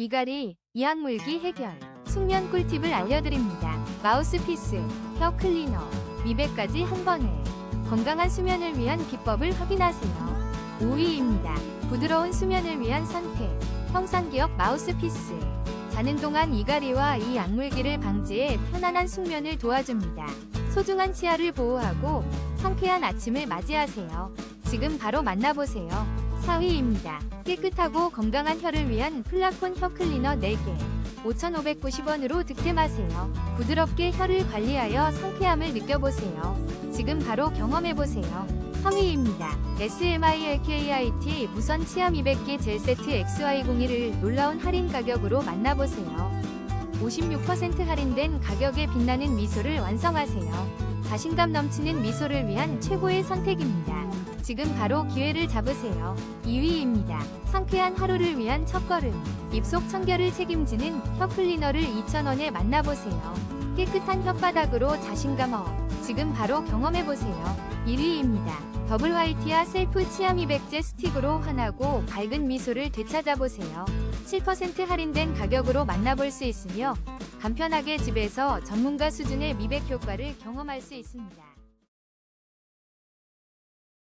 이갈이, 이악물기 해결, 숙면 꿀팁을 알려드립니다. 마우스피스, 혀 클리너, 미백까지 한 번에 건강한 수면을 위한 비법을 확인하세요. 5위입니다. 부드러운 수면을 위한 선택, 형상기업 마우스피스. 자는 동안 이갈이와 이 악물기를 방지해 편안한 숙면을 도와줍니다. 소중한 치아를 보호하고 상쾌한 아침을 맞이하세요. 지금 바로 만나보세요. 4위입니다. 깨끗하고 건강한 혀를 위한 플라콘 혀 클리너 4개. 5,590원으로 득템하세요. 부드럽게 혀를 관리하여 상쾌함을 느껴보세요. 지금 바로 경험해보세요. 3위입니다. SMILKIT 무선 치아 200개 젤 세트 XY01을 놀라운 할인 가격으로 만나보세요. 56% 할인된 가격에 빛나는 미소를 완성하세요. 자신감 넘치는 미소를 위한 최고의 선택입니다. 지금 바로 기회를 잡으세요. 2위입니다. 상쾌한 하루를 위한 첫걸음. 입속 청결을 책임지는 혀 클리너를 2,000원에 만나보세요. 깨끗한 혓바닥으로 자신감 업. 지금 바로 경험해보세요. 1위입니다. 더블 화이트야 셀프 치아 미백제 스틱으로 환하고 밝은 미소를 되찾아보세요. 7% 할인된 가격으로 만나볼 수 있으며 간편하게 집에서 전문가 수준의 미백 효과를 경험할 수 있습니다.